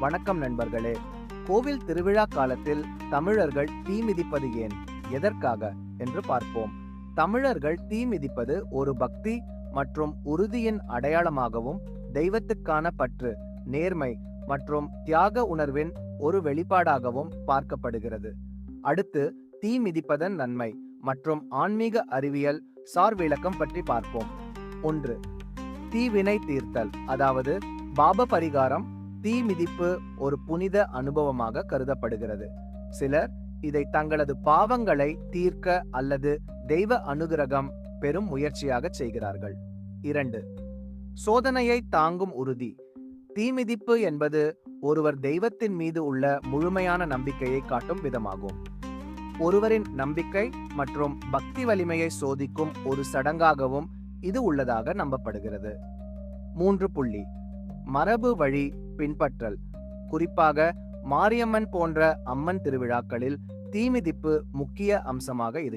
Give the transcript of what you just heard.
வணக்கம் நண்பர்களே. கோவில் திருவிழா காலத்தில் தமிழர்கள் தீ மிதிப்பது ஏன்? எதற்காக? என்று பார்ப்போம். தமிழர்கள் தீ மிதிப்பது ஒரு பக்தி மற்றும் உறுதியின் அடையாளமாகவும் தெய்வத்துக்கான பற்று நேர்மை மற்றும் தியாக உணர்வின் ஒரு வெளிப்பாடாகவும் பார்க்கப்படுகிறது. அடுத்து தீ மிதிப்பதன் நன்மை மற்றும் ஆன்மீக அறிவியல் சார் விளக்கம் பற்றி பார்ப்போம். ஒன்று தீவினை தீர்த்தல் அதாவது பாப பரிகாரம் தீ மிதிப்பு ஒரு புனித அனுபவமாக கருதப்படுகிறது. சிலர் இதை தங்களது பாவங்களை தீர்க்க அல்லது தெய்வ அனுகிரகம் பெரும் முயற்சியாக செய்கிறார்கள். இரண்டு சோதனையை தாங்கும் உறுதி. தீமிதிப்பு என்பது ஒருவர் தெய்வத்தின் மீது உள்ள முழுமையான நம்பிக்கையை காட்டும் விதமாகும். ஒருவரின் நம்பிக்கை மற்றும் பக்தி வலிமையை சோதிக்கும் ஒரு சடங்காகவும் இது உள்ளதாக நம்பப்படுகிறது. மூன்று புள்ளி மரபு வழி பின்பற்றல். குறிப்பாக மாரியம்மன் போன்ற அம்மன் திருவிழாக்களில் தீமிதிப்பு முக்கிய அம்சமாக இருக்கிறது